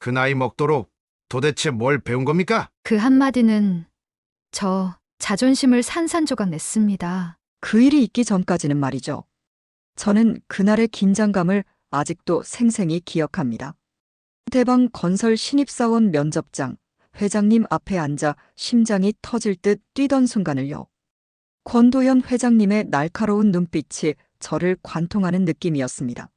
그 나이 먹도록 도대체 뭘 배운 겁니까? 그 한마디는 저 자존심을 산산조각 냈습니다. 그 일이 있기 전까지는 말이죠. 저는 그날의 긴장감을 아직도 생생히 기억합니다. 대방 건설 신입사원 면접장, 회장님 앞에 앉아 심장이 터질 듯 뛰던 순간을요. 권도현 회장님의 날카로운 눈빛이 저를 관통하는 느낌이었습니다.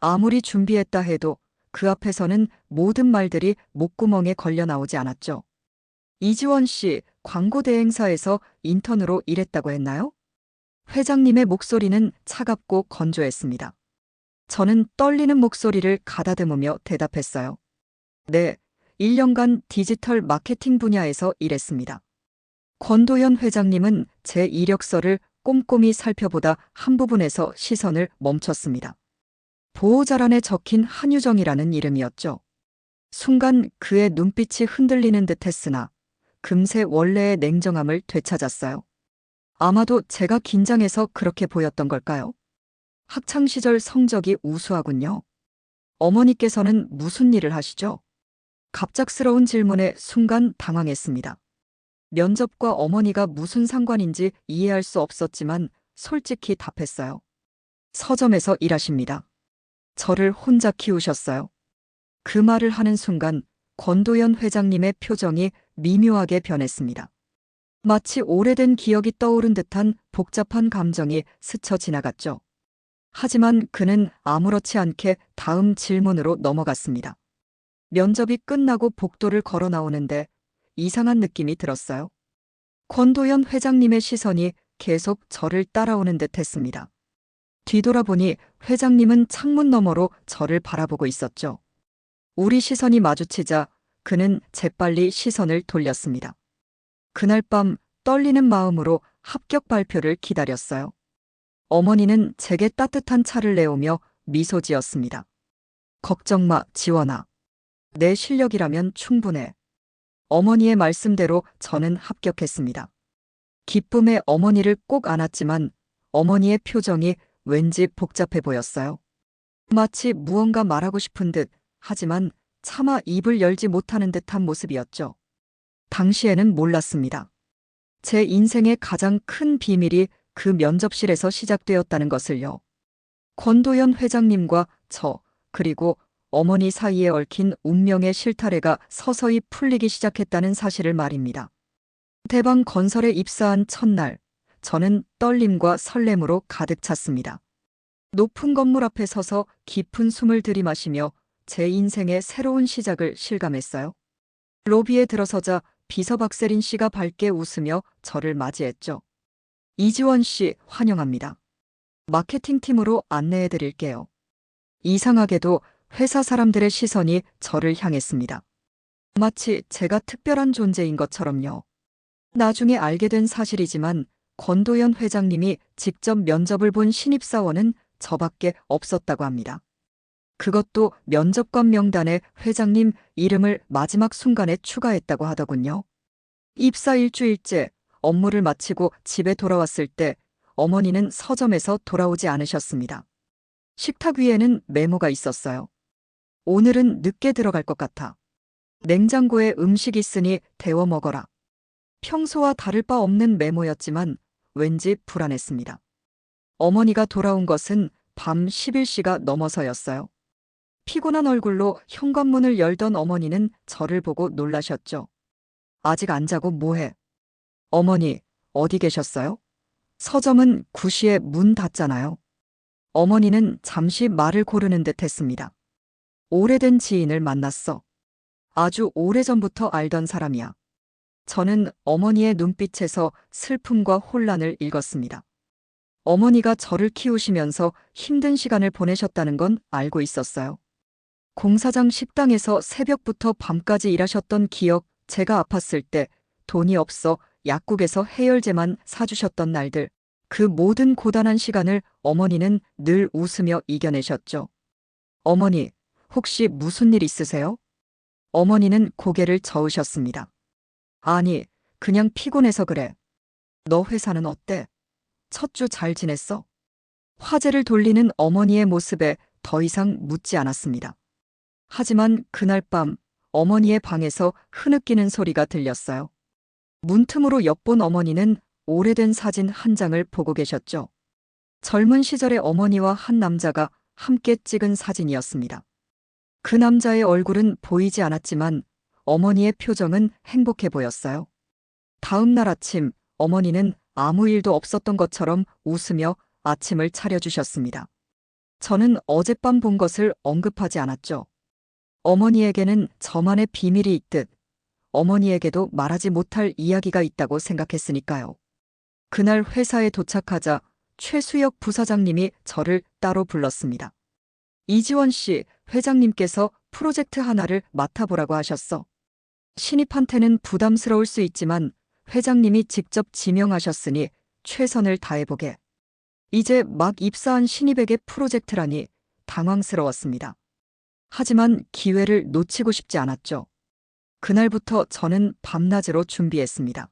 아무리 준비했다 해도 그 앞에서는 모든 말들이 목구멍에 걸려 나오지 않았죠. 이지원 씨 광고 대행사에서 인턴으로 일했다고 했나요? 회장님의 목소리는 차갑고 건조했습니다. 저는 떨리는 목소리를 가다듬으며 대답했어요. 네, 1년간 디지털 마케팅 분야에서 일했습니다. 권도현 회장님은 제 이력서를 꼼꼼히 살펴보다 한 부분에서 시선을 멈췄습니다. 보호자란에 적힌 한유정이라는 이름이었죠. 순간 그의 눈빛이 흔들리는 듯 했으나 금세 원래의 냉정함을 되찾았어요. 아마도 제가 긴장해서 그렇게 보였던 걸까요? 학창시절 성적이 우수하군요. 어머니께서는 무슨 일을 하시죠? 갑작스러운 질문에 순간 당황했습니다. 면접과 어머니가 무슨 상관인지 이해할 수 없었지만 솔직히 답했어요. 서점에서 일하십니다. 저를 혼자 키우셨어요. 그 말을 하는 순간 권도현 회장님의 표정이 미묘하게 변했습니다. 마치 오래된 기억이 떠오른 듯한 복잡한 감정이 스쳐 지나갔죠. 하지만 그는 아무렇지 않게 다음 질문으로 넘어갔습니다. 면접이 끝나고 복도를 걸어 나오는데 이상한 느낌이 들었어요. 권도현 회장님의 시선이 계속 저를 따라오는 듯 했습니다. 뒤돌아보니 회장님은 창문 너머로 저를 바라보고 있었죠. 우리 시선이 마주치자 그는 재빨리 시선을 돌렸습니다. 그날 밤 떨리는 마음으로 합격 발표를 기다렸어요. 어머니는 제게 따뜻한 차를 내오며 미소 지었습니다. 걱정 마, 지원아. 내 실력이라면 충분해. 어머니의 말씀대로 저는 합격했습니다. 기쁨에 어머니를 꼭 안았지만 어머니의 표정이 왠지 복잡해 보였어요. 마치 무언가 말하고 싶은 듯 하지만 차마 입을 열지 못하는 듯한 모습이었죠. 당시에는 몰랐습니다. 제 인생의 가장 큰 비밀이 그 면접실에서 시작되었다는 것을요. 권도현 회장님과 저, 그리고 어머니 사이에 얽힌 운명의 실타래가 서서히 풀리기 시작했다는 사실을 말입니다. 대방 건설에 입사한 첫날, 저는 떨림과 설렘으로 가득 찼습니다. 높은 건물 앞에 서서 깊은 숨을 들이마시며 제 인생의 새로운 시작을 실감했어요. 로비에 들어서자 비서 박세린 씨가 밝게 웃으며 저를 맞이했죠. 이지원 씨 환영합니다. 마케팅 팀으로 안내해 드릴게요. 이상하게도 회사 사람들의 시선이 저를 향했습니다. 마치 제가 특별한 존재인 것처럼요. 나중에 알게 된 사실이지만 권도현 회장님이 직접 면접을 본 신입사원은 저밖에 없었다고 합니다. 그것도 면접관 명단에 회장님 이름을 마지막 순간에 추가했다고 하더군요. 입사 일주일째 업무를 마치고 집에 돌아왔을 때 어머니는 서점에서 돌아오지 않으셨습니다. 식탁 위에는 메모가 있었어요. 오늘은 늦게 들어갈 것 같아. 냉장고에 음식 있으니 데워 먹어라. 평소와 다를 바 없는 메모였지만 왠지 불안했습니다. 어머니가 돌아온 것은 밤 11시가 넘어서였어요. 피곤한 얼굴로 현관문을 열던 어머니는 저를 보고 놀라셨죠. 아직 안 자고 뭐해? 어머니, 어디 계셨어요? 서점은 9시에 문 닫잖아요. 어머니는 잠시 말을 고르는 듯 했습니다. 오래된 지인을 만났어. 아주 오래전부터 알던 사람이야. 저는 어머니의 눈빛에서 슬픔과 혼란을 읽었습니다. 어머니가 저를 키우시면서 힘든 시간을 보내셨다는 건 알고 있었어요. 공사장 식당에서 새벽부터 밤까지 일하셨던 기억, 제가 아팠을 때 돈이 없어 약국에서 해열제만 사주셨던 날들, 그 모든 고단한 시간을 어머니는 늘 웃으며 이겨내셨죠. 어머니, 혹시 무슨 일 있으세요? 어머니는 고개를 저으셨습니다. 아니, 그냥 피곤해서 그래. 너 회사는 어때? 첫 주 잘 지냈어? 화제를 돌리는 어머니의 모습에 더 이상 묻지 않았습니다. 하지만 그날 밤 어머니의 방에서 흐느끼는 소리가 들렸어요. 문틈으로 엿본 어머니는 오래된 사진 한 장을 보고 계셨죠. 젊은 시절의 어머니와 한 남자가 함께 찍은 사진이었습니다. 그 남자의 얼굴은 보이지 않았지만 어머니의 표정은 행복해 보였어요. 다음 날 아침 어머니는 아무 일도 없었던 것처럼 웃으며 아침을 차려주셨습니다. 저는 어젯밤 본 것을 언급하지 않았죠. 어머니에게는 저만의 비밀이 있듯 어머니에게도 말하지 못할 이야기가 있다고 생각했으니까요. 그날 회사에 도착하자 최수혁 부사장님이 저를 따로 불렀습니다. 이지원 씨, 회장님께서 프로젝트 하나를 맡아보라고 하셨어. 신입한테는 부담스러울 수 있지만 회장님이 직접 지명하셨으니 최선을 다해보게. 이제 막 입사한 신입에게 프로젝트라니 당황스러웠습니다. 하지만 기회를 놓치고 싶지 않았죠. 그날부터 저는 밤낮으로 준비했습니다.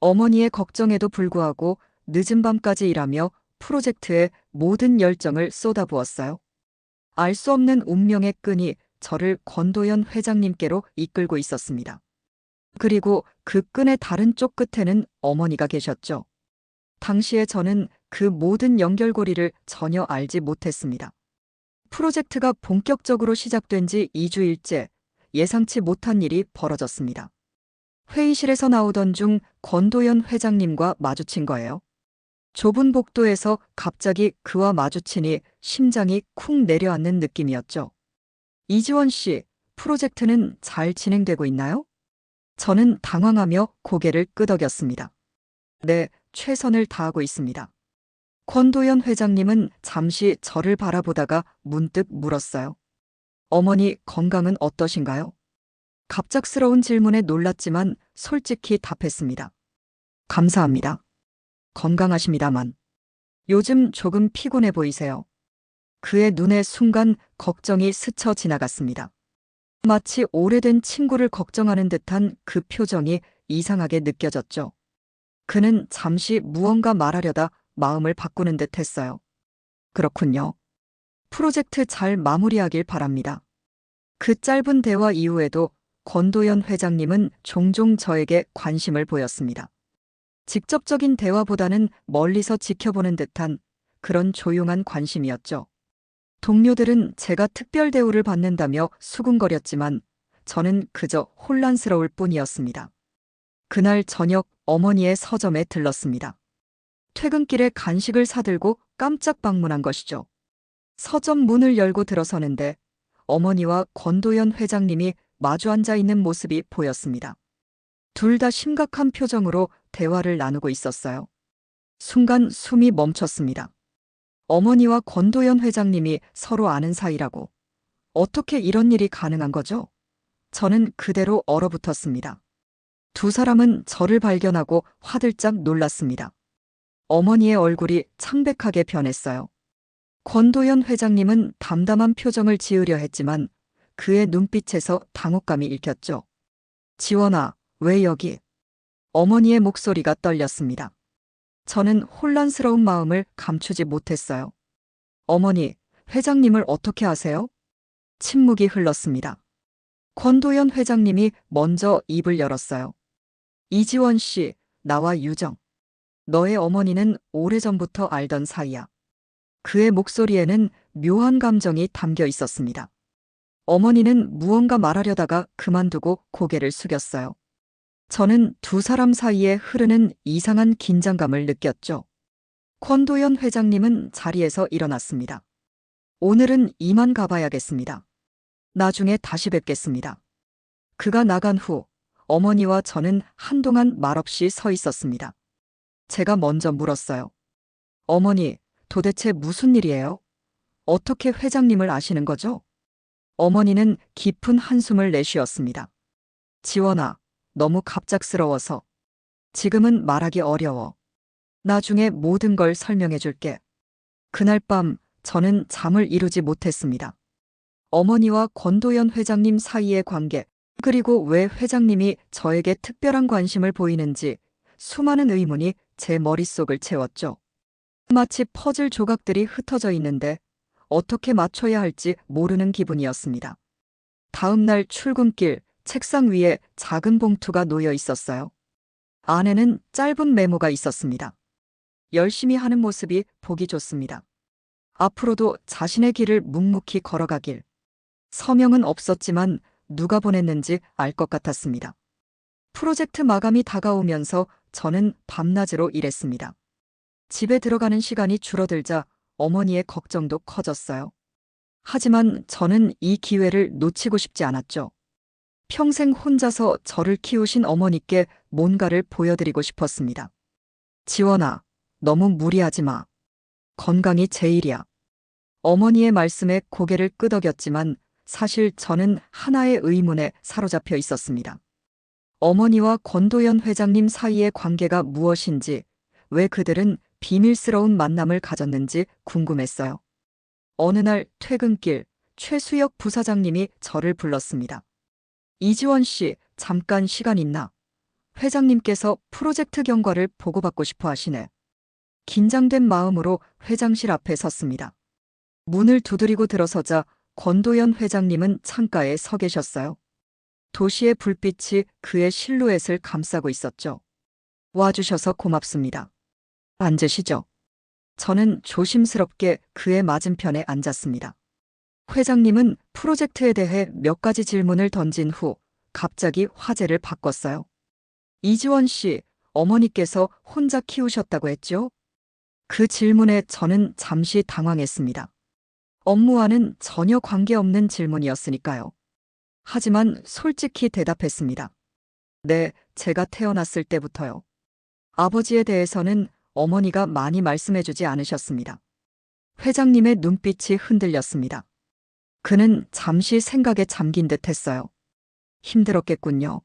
어머니의 걱정에도 불구하고 늦은 밤까지 일하며 프로젝트에 모든 열정을 쏟아부었어요. 알 수 없는 운명의 끈이 저를 권도연 회장님께로 이끌고 있었습니다. 그리고 그 끈의 다른 쪽 끝에는 어머니가 계셨죠. 당시에 저는 그 모든 연결고리를 전혀 알지 못했습니다. 프로젝트가 본격적으로 시작된 지 2주일째 예상치 못한 일이 벌어졌습니다. 회의실에서 나오던 중 권도연 회장님과 마주친 거예요. 좁은 복도에서 갑자기 그와 마주치니 심장이 쿵 내려앉는 느낌이었죠. 이지원 씨, 프로젝트는 잘 진행되고 있나요? 저는 당황하며 고개를 끄덕였습니다. 네, 최선을 다하고 있습니다. 권도연 회장님은 잠시 저를 바라보다가 문득 물었어요. 어머니 건강은 어떠신가요? 갑작스러운 질문에 놀랐지만 솔직히 답했습니다. 감사합니다. 건강하십니다만. 요즘 조금 피곤해 보이세요. 그의 눈에 순간 걱정이 스쳐 지나갔습니다. 마치 오래된 친구를 걱정하는 듯한 그 표정이 이상하게 느껴졌죠. 그는 잠시 무언가 말하려다 마음을 바꾸는 듯 했어요. 그렇군요. 프로젝트 잘 마무리하길 바랍니다. 그 짧은 대화 이후에도 권도연 회장님은 종종 저에게 관심을 보였습니다. 직접적인 대화보다는 멀리서 지켜보는 듯한 그런 조용한 관심이었죠. 동료들은 제가 특별 대우를 받는다며 수군거렸지만 저는 그저 혼란스러울 뿐이었습니다. 그날 저녁 어머니의 서점에 들렀습니다. 퇴근길에 간식을 사들고 깜짝 방문한 것이죠. 서점 문을 열고 들어서는데 어머니와 권도연 회장님이 마주 앉아 있는 모습이 보였습니다. 둘 다 심각한 표정으로 대화를 나누고 있었어요. 순간 숨이 멈췄습니다. 어머니와 권도연 회장님이 서로 아는 사이라고. 어떻게 이런 일이 가능한 거죠? 저는 그대로 얼어붙었습니다. 두 사람은 저를 발견하고 화들짝 놀랐습니다. 어머니의 얼굴이 창백하게 변했어요. 권도연 회장님은 담담한 표정을 지으려 했지만 그의 눈빛에서 당혹감이 읽혔죠. 지원아, 왜 여기? 어머니의 목소리가 떨렸습니다. 저는 혼란스러운 마음을 감추지 못했어요. 어머니, 회장님을 어떻게 아세요? 침묵이 흘렀습니다. 권도연 회장님이 먼저 입을 열었어요. 이지원 씨, 나와 유정. 너의 어머니는 오래전부터 알던 사이야. 그의 목소리에는 묘한 감정이 담겨 있었습니다. 어머니는 무언가 말하려다가 그만두고 고개를 숙였어요. 저는 두 사람 사이에 흐르는 이상한 긴장감을 느꼈죠. 권도연 회장님은 자리에서 일어났습니다. 오늘은 이만 가봐야겠습니다. 나중에 다시 뵙겠습니다. 그가 나간 후 어머니와 저는 한동안 말없이 서 있었습니다. 제가 먼저 물었어요. 어머니, 도대체 무슨 일이에요? 어떻게 회장님을 아시는 거죠? 어머니는 깊은 한숨을 내쉬었습니다. 지원아, 너무 갑작스러워서. 지금은 말하기 어려워. 나중에 모든 걸 설명해 줄게. 그날 밤 저는 잠을 이루지 못했습니다. 어머니와 권도연 회장님 사이의 관계, 그리고 왜 회장님이 저에게 특별한 관심을 보이는지 수많은 의문이 제 머릿속을 채웠죠. 마치 퍼즐 조각들이 흩어져 있는데 어떻게 맞춰야 할지 모르는 기분이었습니다. 다음 날 출근길 책상 위에 작은 봉투가 놓여 있었어요. 안에는 짧은 메모가 있었습니다. 열심히 하는 모습이 보기 좋습니다. 앞으로도 자신의 길을 묵묵히 걸어가길. 서명은 없었지만 누가 보냈는지 알 것 같았습니다. 프로젝트 마감이 다가오면서 저는 밤낮으로 일했습니다. 집에 들어가는 시간이 줄어들자 어머니의 걱정도 커졌어요. 하지만 저는 이 기회를 놓치고 싶지 않았죠. 평생 혼자서 저를 키우신 어머니께 뭔가를 보여드리고 싶었습니다. 지원아, 너무 무리하지 마. 건강이 제일이야. 어머니의 말씀에 고개를 끄덕였지만 사실 저는 하나의 의문에 사로잡혀 있었습니다. 어머니와 권도연 회장님 사이의 관계가 무엇인지, 왜 그들은 비밀스러운 만남을 가졌는지 궁금했어요. 어느 날 퇴근길 최수혁 부사장님이 저를 불렀습니다. 이지원 씨, 잠깐 시간 있나? 회장님께서 프로젝트 경과를 보고받고 싶어 하시네. 긴장된 마음으로 회장실 앞에 섰습니다. 문을 두드리고 들어서자 권도연 회장님은 창가에 서 계셨어요. 도시의 불빛이 그의 실루엣을 감싸고 있었죠. 와주셔서 고맙습니다. 앉으시죠. 저는 조심스럽게 그의 맞은편에 앉았습니다. 회장님은 프로젝트에 대해 몇 가지 질문을 던진 후 갑자기 화제를 바꿨어요. 이지원 씨, 어머니께서 혼자 키우셨다고 했죠? 그 질문에 저는 잠시 당황했습니다. 업무와는 전혀 관계없는 질문이었으니까요. 하지만 솔직히 대답했습니다. 네, 제가 태어났을 때부터요. 아버지에 대해서는 어머니가 많이 말씀해주지 않으셨습니다. 회장님의 눈빛이 흔들렸습니다. 그는 잠시 생각에 잠긴 듯 했어요. 힘들었겠군요.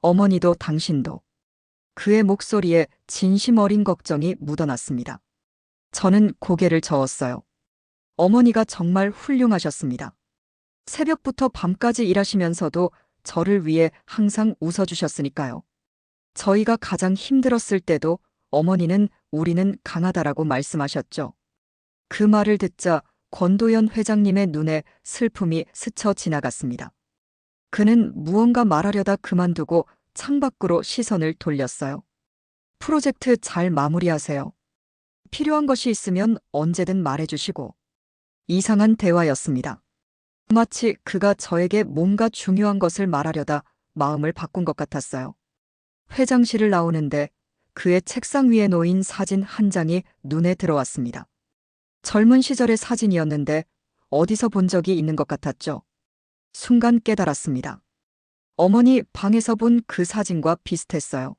어머니도 당신도. 그의 목소리에 진심 어린 걱정이 묻어났습니다. 저는 고개를 저었어요. 어머니가 정말 훌륭하셨습니다. 새벽부터 밤까지 일하시면서도 저를 위해 항상 웃어주셨으니까요. 저희가 가장 힘들었을 때도 어머니는 우리는 강하다라고 말씀하셨죠. 그 말을 듣자 권도연 회장님의 눈에 슬픔이 스쳐 지나갔습니다. 그는 무언가 말하려다 그만두고 창밖으로 시선을 돌렸어요. 프로젝트 잘 마무리하세요. 필요한 것이 있으면 언제든 말해주시고. 이상한 대화였습니다. 마치 그가 저에게 뭔가 중요한 것을 말하려다 마음을 바꾼 것 같았어요. 회장실을 나오는데 그의 책상 위에 놓인 사진 한 장이 눈에 들어왔습니다. 젊은 시절의 사진이었는데 어디서 본 적이 있는 것 같았죠. 순간 깨달았습니다. 어머니 방에서 본 그 사진과 비슷했어요.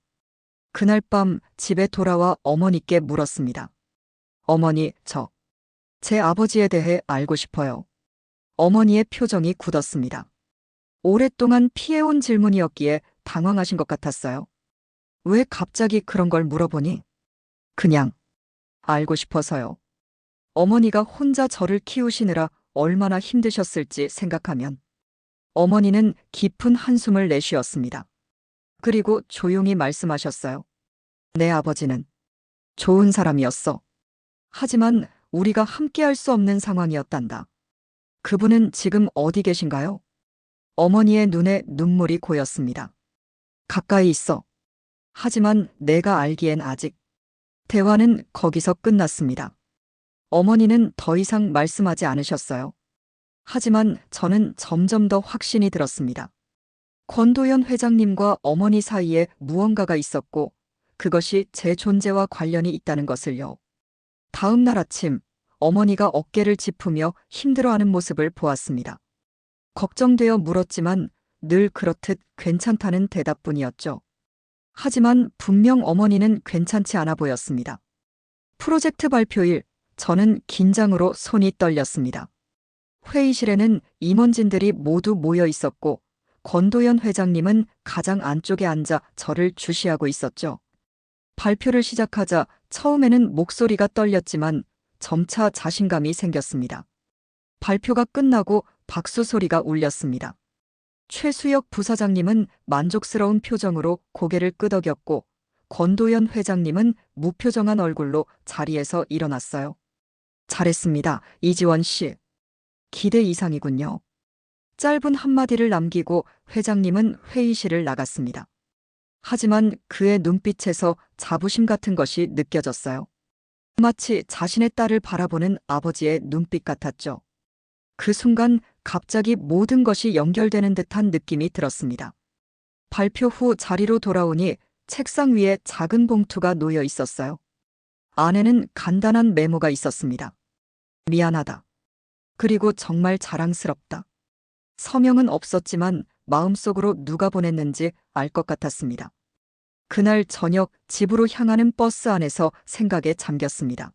그날 밤 집에 돌아와 어머니께 물었습니다. 어머니, 저, 제 아버지에 대해 알고 싶어요. 어머니의 표정이 굳었습니다. 오랫동안 피해온 질문이었기에 당황하신 것 같았어요. 왜 갑자기 그런 걸 물어보니? 그냥, 알고 싶어서요. 어머니가 혼자 저를 키우시느라 얼마나 힘드셨을지 생각하면. 어머니는 깊은 한숨을 내쉬었습니다. 그리고 조용히 말씀하셨어요. 내 아버지는 좋은 사람이었어. 하지만 우리가 함께할 수 없는 상황이었단다. 그분은 지금 어디 계신가요? 어머니의 눈에 눈물이 고였습니다. 가까이 있어. 하지만 내가 알기엔 아직. 대화는 거기서 끝났습니다. 어머니는 더 이상 말씀하지 않으셨어요. 하지만 저는 점점 더 확신이 들었습니다. 권도연 회장님과 어머니 사이에 무언가가 있었고 그것이 제 존재와 관련이 있다는 것을요. 다음 날 아침 어머니가 어깨를 짚으며 힘들어하는 모습을 보았습니다. 걱정되어 물었지만 늘 그렇듯 괜찮다는 대답뿐이었죠. 하지만 분명 어머니는 괜찮지 않아 보였습니다. 프로젝트 발표일 저는 긴장으로 손이 떨렸습니다. 회의실에는 임원진들이 모두 모여 있었고 권도연 회장님은 가장 안쪽에 앉아 저를 주시하고 있었죠. 발표를 시작하자 처음에는 목소리가 떨렸지만 점차 자신감이 생겼습니다. 발표가 끝나고 박수 소리가 울렸습니다. 최수혁 부사장님은 만족스러운 표정으로 고개를 끄덕였고 권도연 회장님은 무표정한 얼굴로 자리에서 일어났어요. 잘했습니다. 이지원 씨. 기대 이상이군요. 짧은 한마디를 남기고 회장님은 회의실을 나갔습니다. 하지만 그의 눈빛에서 자부심 같은 것이 느껴졌어요. 마치 자신의 딸을 바라보는 아버지의 눈빛 같았죠. 그 순간 갑자기 모든 것이 연결되는 듯한 느낌이 들었습니다. 발표 후 자리로 돌아오니 책상 위에 작은 봉투가 놓여 있었어요. 안에는 간단한 메모가 있었습니다. 미안하다. 그리고 정말 자랑스럽다. 서명은 없었지만 마음속으로 누가 보냈는지 알 것 같았습니다. 그날 저녁 집으로 향하는 버스 안에서 생각에 잠겼습니다.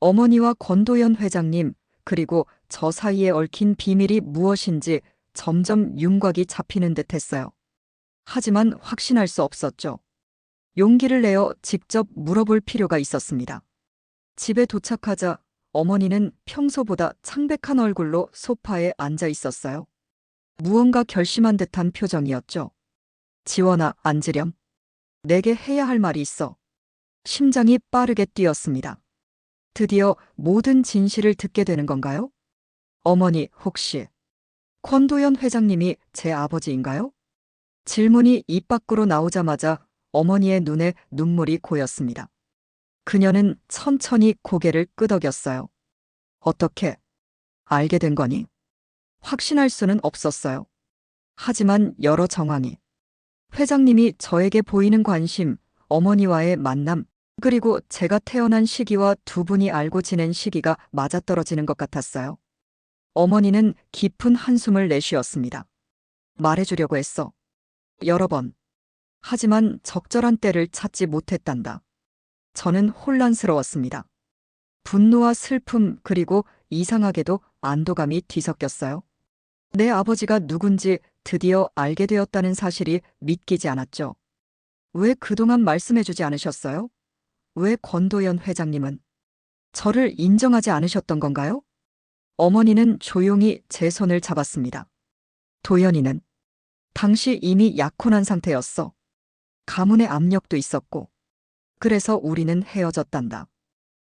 어머니와 권도연 회장님, 그리고 저 사이에 얽힌 비밀이 무엇인지 점점 윤곽이 잡히는 듯 했어요. 하지만 확신할 수 없었죠. 용기를 내어 직접 물어볼 필요가 있었습니다. 집에 도착하자 어머니는 평소보다 창백한 얼굴로 소파에 앉아 있었어요. 무언가 결심한 듯한 표정이었죠. 지원아, 앉으렴. 내게 해야 할 말이 있어. 심장이 빠르게 뛰었습니다. 드디어 모든 진실을 듣게 되는 건가요? 어머니, 혹시 권도연 회장님이 제 아버지인가요? 질문이 입 밖으로 나오자마자 어머니의 눈에 눈물이 고였습니다. 그녀는 천천히 고개를 끄덕였어요. 어떻게 알게 된 거니? 확신할 수는 없었어요. 하지만 여러 정황이 회장님이 저에게 보이는 관심, 어머니와의 만남, 그리고 제가 태어난 시기와 두 분이 알고 지낸 시기가 맞아떨어지는 것 같았어요. 어머니는 깊은 한숨을 내쉬었습니다. 말해주려고 했어. 여러 번. 하지만 적절한 때를 찾지 못했단다. 저는 혼란스러웠습니다. 분노와 슬픔 그리고 이상하게도 안도감이 뒤섞였어요. 내 아버지가 누군지 드디어 알게 되었다는 사실이 믿기지 않았죠. 왜 그동안 말씀해주지 않으셨어요? 왜 권도연 회장님은 저를 인정하지 않으셨던 건가요? 어머니는 조용히 제 손을 잡았습니다. 도연이는 당시 이미 약혼한 상태였어. 가문의 압력도 있었고. 그래서 우리는 헤어졌단다.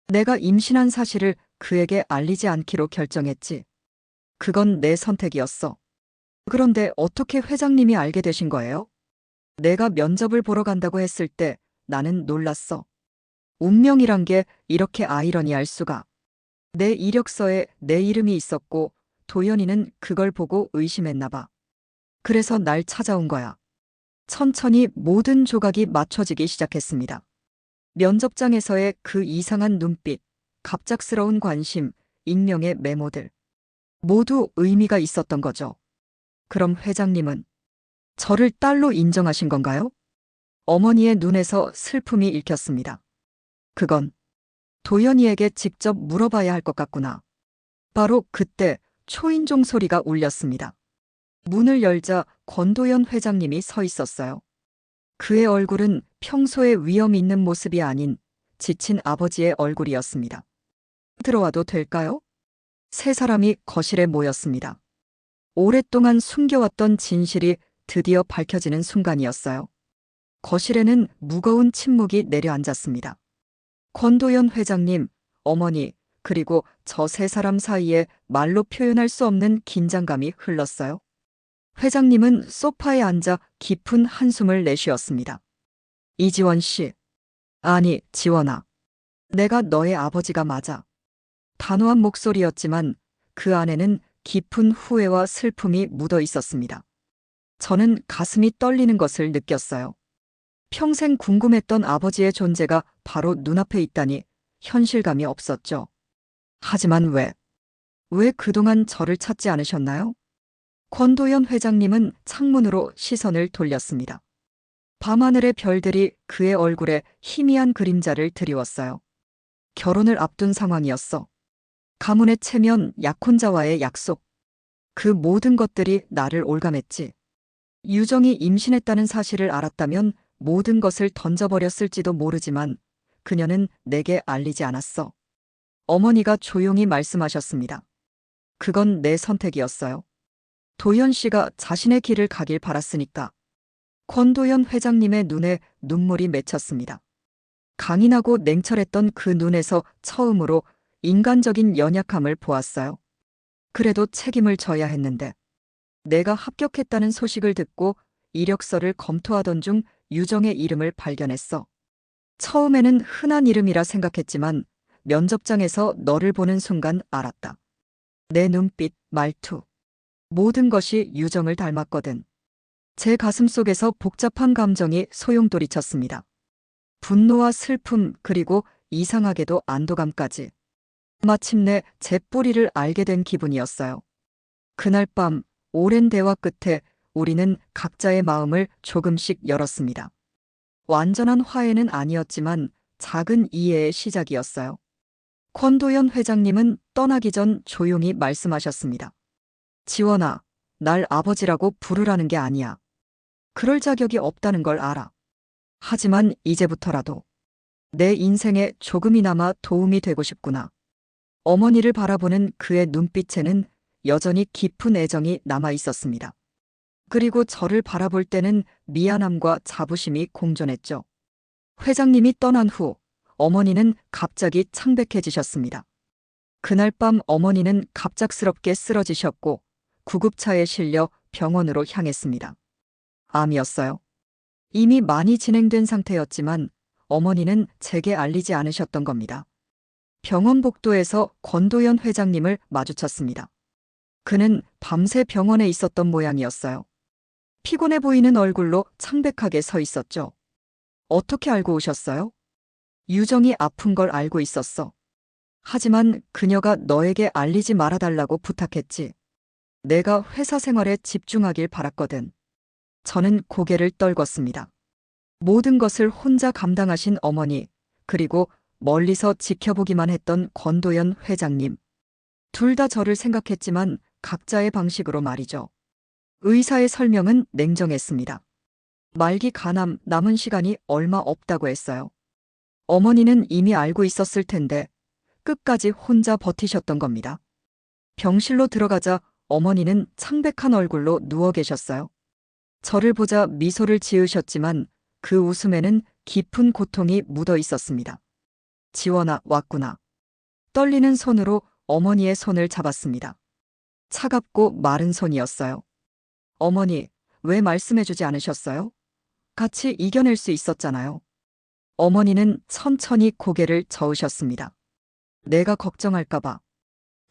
내가 임신한 사실을 그에게 알리지 않기로 결정했지. 그건 내 선택이었어. 그런데 어떻게 회장님이 알게 되신 거예요? 내가 면접을 보러 간다고 했을 때 나는 놀랐어. 운명이란 게 이렇게 아이러니할 수가. 내 이력서에 내 이름이 있었고 도연이는 그걸 보고 의심했나 봐. 그래서 날 찾아온 거야. 천천히 모든 조각이 맞춰지기 시작했습니다. 면접장에서의 그 이상한 눈빛, 갑작스러운 관심, 익명의 메모들. 모두 의미가 있었던 거죠. 그럼 회장님은 저를 딸로 인정하신 건가요? 어머니의 눈에서 슬픔이 읽혔습니다. 그건 도연이에게 직접 물어봐야 할 것 같구나. 바로 그때 초인종 소리가 울렸습니다. 문을 열자 권도연 회장님이 서 있었어요. 그의 얼굴은 평소의 위험 있는 모습이 아닌 지친 아버지의 얼굴이었습니다. 들어와도 될까요? 세 사람이 거실에 모였습니다. 오랫동안 숨겨왔던 진실이 드디어 밝혀지는 순간이었어요. 거실에는 무거운 침묵이 내려앉았습니다. 권도연 회장님, 어머니, 그리고 저 세 사람 사이에 말로 표현할 수 없는 긴장감이 흘렀어요. 회장님은 소파에 앉아 깊은 한숨을 내쉬었습니다. 이지원 씨. 아니, 지원아. 내가 너의 아버지가 맞아. 단호한 목소리였지만 그 안에는 깊은 후회와 슬픔이 묻어 있었습니다. 저는 가슴이 떨리는 것을 느꼈어요. 평생 궁금했던 아버지의 존재가 바로 눈앞에 있다니 현실감이 없었죠. 하지만 왜? 왜 그동안 저를 찾지 않으셨나요? 권도연 회장님은 창문으로 시선을 돌렸습니다. 밤하늘의 별들이 그의 얼굴에 희미한 그림자를 드리웠어요. 결혼을 앞둔 상황이었어. 가문의 체면, 약혼자와의 약속. 그 모든 것들이 나를 올감했지. 유정이 임신했다는 사실을 알았다면 모든 것을 던져버렸을지도 모르지만 그녀는 내게 알리지 않았어. 어머니가 조용히 말씀하셨습니다. 그건 내 선택이었어요. 도연 씨가 자신의 길을 가길 바랐으니까. 권도연 회장님의 눈에 눈물이 맺혔습니다. 강인하고 냉철했던 그 눈에서 처음으로 인간적인 연약함을 보았어요. 그래도 책임을 져야 했는데. 내가 합격했다는 소식을 듣고 이력서를 검토하던 중 유정의 이름을 발견했어. 처음에는 흔한 이름이라 생각했지만 면접장에서 너를 보는 순간 알았다. 내 눈빛, 말투. 모든 것이 유정을 닮았거든. 제 가슴 속에서 복잡한 감정이 소용돌이쳤습니다. 분노와 슬픔, 그리고 이상하게도 안도감까지. 마침내 제 뿌리를 알게 된 기분이었어요. 그날 밤, 오랜 대화 끝에 우리는 각자의 마음을 조금씩 열었습니다. 완전한 화해는 아니었지만 작은 이해의 시작이었어요. 권도연 회장님은 떠나기 전 조용히 말씀하셨습니다. 지원아, 날 아버지라고 부르라는 게 아니야. 그럴 자격이 없다는 걸 알아. 하지만 이제부터라도 내 인생에 조금이나마 도움이 되고 싶구나. 어머니를 바라보는 그의 눈빛에는 여전히 깊은 애정이 남아 있었습니다. 그리고 저를 바라볼 때는 미안함과 자부심이 공존했죠. 회장님이 떠난 후 어머니는 갑자기 창백해지셨습니다. 그날 밤 어머니는 갑작스럽게 쓰러지셨고 구급차에 실려 병원으로 향했습니다. 암이었어요. 이미 많이 진행된 상태였지만 어머니는 제게 알리지 않으셨던 겁니다. 병원 복도에서 권도연 회장님을 마주쳤습니다. 그는 밤새 병원에 있었던 모양이었어요. 피곤해 보이는 얼굴로 창백하게 서 있었죠. 어떻게 알고 오셨어요? 유정이 아픈 걸 알고 있었어. 하지만 그녀가 너에게 알리지 말아달라고 부탁했지. 내가 회사 생활에 집중하길 바랐거든. 저는 고개를 떨궜습니다. 모든 것을 혼자 감당하신 어머니, 그리고 멀리서 지켜보기만 했던 권도연 회장님. 둘 다 저를 생각했지만 각자의 방식으로 말이죠. 의사의 설명은 냉정했습니다. 말기 간암 남은 시간이 얼마 없다고 했어요. 어머니는 이미 알고 있었을 텐데 끝까지 혼자 버티셨던 겁니다. 병실로 들어가자 어머니는 창백한 얼굴로 누워 계셨어요. 저를 보자 미소를 지으셨지만 그 웃음에는 깊은 고통이 묻어 있었습니다. 지원아, 왔구나. 떨리는 손으로 어머니의 손을 잡았습니다. 차갑고 마른 손이었어요. 어머니, 왜 말씀해주지 않으셨어요? 같이 이겨낼 수 있었잖아요. 어머니는 천천히 고개를 저으셨습니다. 내가 걱정할까봐.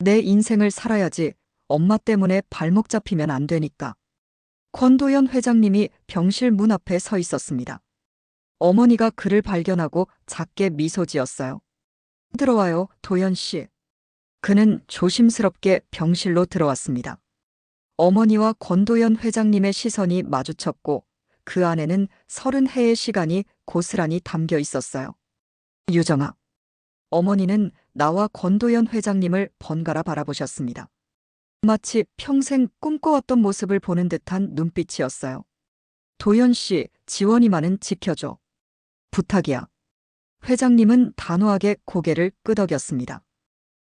내 인생을 살아야지 엄마 때문에 발목 잡히면 안 되니까. 권도연 회장님이 병실 문 앞에 서 있었습니다. 어머니가 그를 발견하고 작게 미소 지었어요. 들어와요, 도연 씨. 그는 조심스럽게 병실로 들어왔습니다. 어머니와 권도연 회장님의 시선이 마주쳤고 그 안에는 서른 해의 시간이 고스란히 담겨 있었어요. 유정아. 어머니는 나와 권도연 회장님을 번갈아 바라보셨습니다. 마치 평생 꿈꿔왔던 모습을 보는 듯한 눈빛이었어요. 도연 씨, 지원이만은 지켜줘. 부탁이야. 회장님은 단호하게 고개를 끄덕였습니다.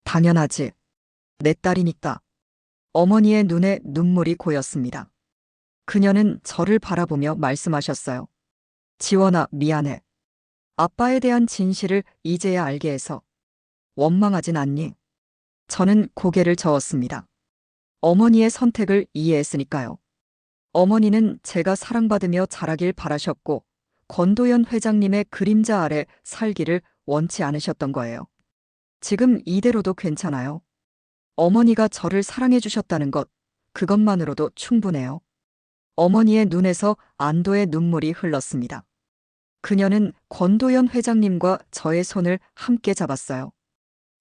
당연하지. 내 딸이니까. 어머니의 눈에 눈물이 고였습니다. 그녀는 저를 바라보며 말씀하셨어요. 지원아, 미안해. 아빠에 대한 진실을 이제야 알게 해서. 원망하진 않니? 저는 고개를 저었습니다. 어머니의 선택을 이해했으니까요. 어머니는 제가 사랑받으며 자라길 바라셨고, 권도연 회장님의 그림자 아래 살기를 원치 않으셨던 거예요. 지금 이대로도 괜찮아요. 어머니가 저를 사랑해 주셨다는 것, 그것만으로도 충분해요. 어머니의 눈에서 안도의 눈물이 흘렀습니다. 그녀는 권도연 회장님과 저의 손을 함께 잡았어요.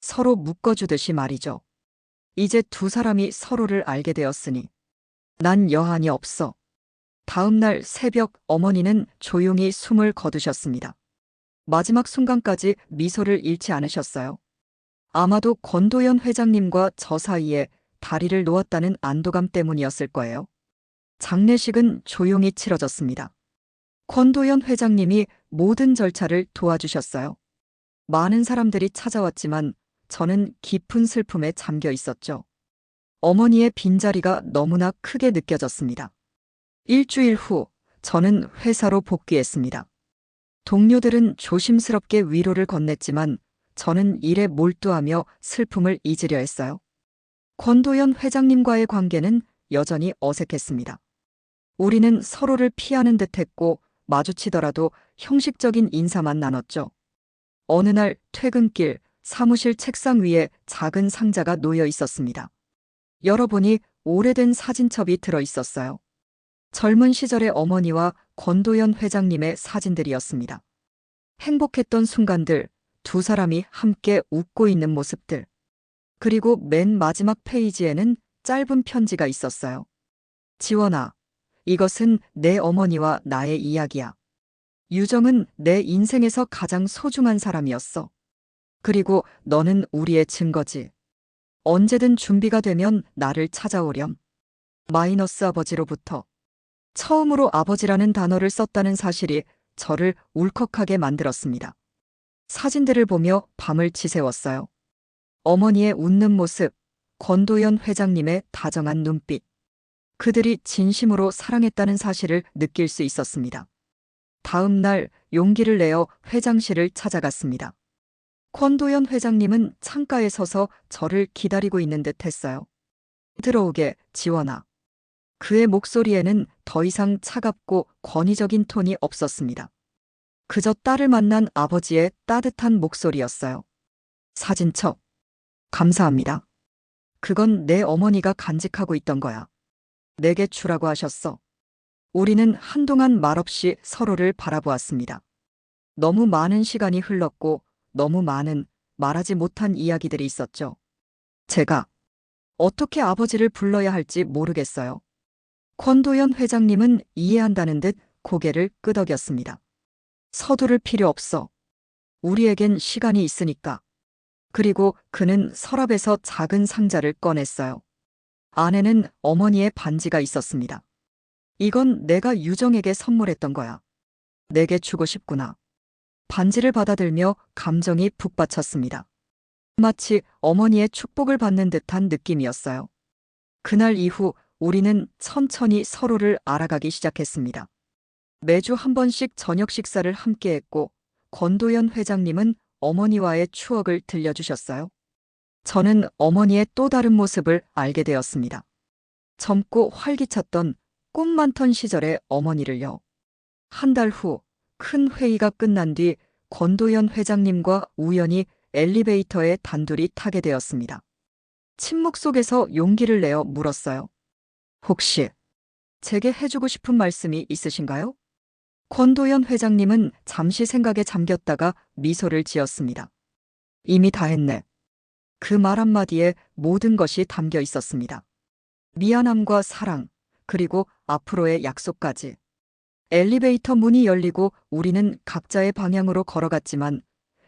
서로 묶어주듯이 말이죠. 이제 두 사람이 서로를 알게 되었으니 난 여한이 없어. 다음 날 새벽 어머니는 조용히 숨을 거두셨습니다. 마지막 순간까지 미소를 잃지 않으셨어요. 아마도 권도연 회장님과 저 사이에 다리를 놓았다는 안도감 때문이었을 거예요. 장례식은 조용히 치러졌습니다. 권도연 회장님이 모든 절차를 도와주셨어요. 많은 사람들이 찾아왔지만 저는 깊은 슬픔에 잠겨 있었죠. 어머니의 빈자리가 너무나 크게 느껴졌습니다. 일주일 후 저는 회사로 복귀했습니다. 동료들은 조심스럽게 위로를 건넸지만 저는 일에 몰두하며 슬픔을 잊으려 했어요. 권도연 회장님과의 관계는 여전히 어색했습니다. 우리는 서로를 피하는 듯 했고 마주치더라도 형식적인 인사만 나눴죠. 어느 날 퇴근길 사무실 책상 위에 작은 상자가 놓여 있었습니다. 열어보니 오래된 사진첩이 들어 있었어요. 젊은 시절의 어머니와 권도연 회장님의 사진들이었습니다. 행복했던 순간들, 두 사람이 함께 웃고 있는 모습들. 그리고 맨 마지막 페이지에는 짧은 편지가 있었어요. 지원아, 이것은 내 어머니와 나의 이야기야. 유정은 내 인생에서 가장 소중한 사람이었어. 그리고 너는 우리의 증거지. 언제든 준비가 되면 나를 찾아오렴. 마이너스 아버지로부터 처음으로 아버지라는 단어를 썼다는 사실이 저를 울컥하게 만들었습니다. 사진들을 보며 밤을 지새웠어요. 어머니의 웃는 모습, 권도연 회장님의 다정한 눈빛. 그들이 진심으로 사랑했다는 사실을 느낄 수 있었습니다. 다음 날 용기를 내어 회장실을 찾아갔습니다. 권도연 회장님은 창가에 서서 저를 기다리고 있는 듯 했어요. 들어오게, 지원아. 그의 목소리에는 더 이상 차갑고 권위적인 톤이 없었습니다. 그저 딸을 만난 아버지의 따뜻한 목소리였어요. 사진첩. 감사합니다. 그건 내 어머니가 간직하고 있던 거야. 내게 주라고 하셨어. 우리는 한동안 말없이 서로를 바라보았습니다. 너무 많은 시간이 흘렀고 너무 많은 말하지 못한 이야기들이 있었죠. 제가 어떻게 아버지를 불러야 할지 모르겠어요. 권도연 회장님은 이해한다는 듯 고개를 끄덕였습니다. 서두를 필요 없어. 우리에겐 시간이 있으니까. 그리고 그는 서랍에서 작은 상자를 꺼냈어요. 안에는 어머니의 반지가 있었습니다. 이건 내가 유정에게 선물했던 거야. 내게 주고 싶구나. 반지를 받아들며 감정이 북받쳤습니다. 마치 어머니의 축복을 받는 듯한 느낌이었어요. 그날 이후 우리는 천천히 서로를 알아가기 시작했습니다. 매주 한 번씩 저녁 식사를 함께 했고, 권도연 회장님은 어머니와의 추억을 들려주셨어요. 저는 어머니의 또 다른 모습을 알게 되었습니다. 젊고 활기찼던 꿈 많던 시절의 어머니를요. 한 달 후 큰 회의가 끝난 뒤 권도연 회장님과 우연히 엘리베이터에 단둘이 타게 되었습니다. 침묵 속에서 용기를 내어 물었어요. 혹시 제게 해주고 싶은 말씀이 있으신가요? 권도연 회장님은 잠시 생각에 잠겼다가 미소를 지었습니다. 이미 다 했네. 그 말 한마디에 모든 것이 담겨 있었습니다. 미안함과 사랑, 그리고 앞으로의 약속까지. 엘리베이터 문이 열리고 우리는 각자의 방향으로 걸어갔지만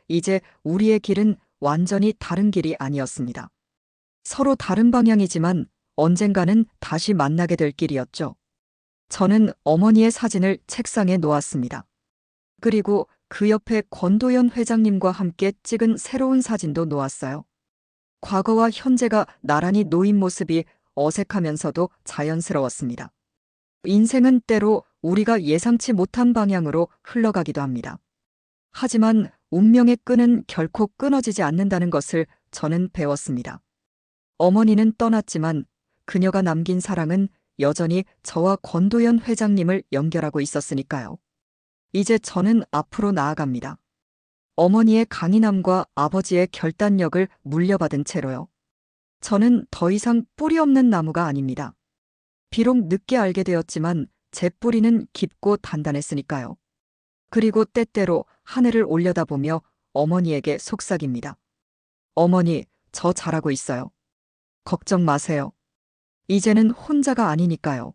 이제 우리의 길은 완전히 다른 길이 아니었습니다. 서로 다른 방향이지만 언젠가는 다시 만나게 될 길이었죠. 저는 어머니의 사진을 책상에 놓았습니다. 그리고 그 옆에 권도연 회장님과 함께 찍은 새로운 사진도 놓았어요. 과거와 현재가 나란히 놓인 모습이 어색하면서도 자연스러웠습니다. 인생은 때로 우리가 예상치 못한 방향으로 흘러가기도 합니다. 하지만 운명의 끈은 결코 끊어지지 않는다는 것을 저는 배웠습니다. 어머니는 떠났지만 그녀가 남긴 사랑은 여전히 저와 권도연 회장님을 연결하고 있었으니까요. 이제 저는 앞으로 나아갑니다. 어머니의 강인함과 아버지의 결단력을 물려받은 채로요. 저는 더 이상 뿌리 없는 나무가 아닙니다. 비록 늦게 알게 되었지만 제 뿌리는 깊고 단단했으니까요. 그리고 때때로 하늘을 올려다보며 어머니에게 속삭입니다. 어머니, 저 잘하고 있어요. 걱정 마세요. 이제는 혼자가 아니니까요.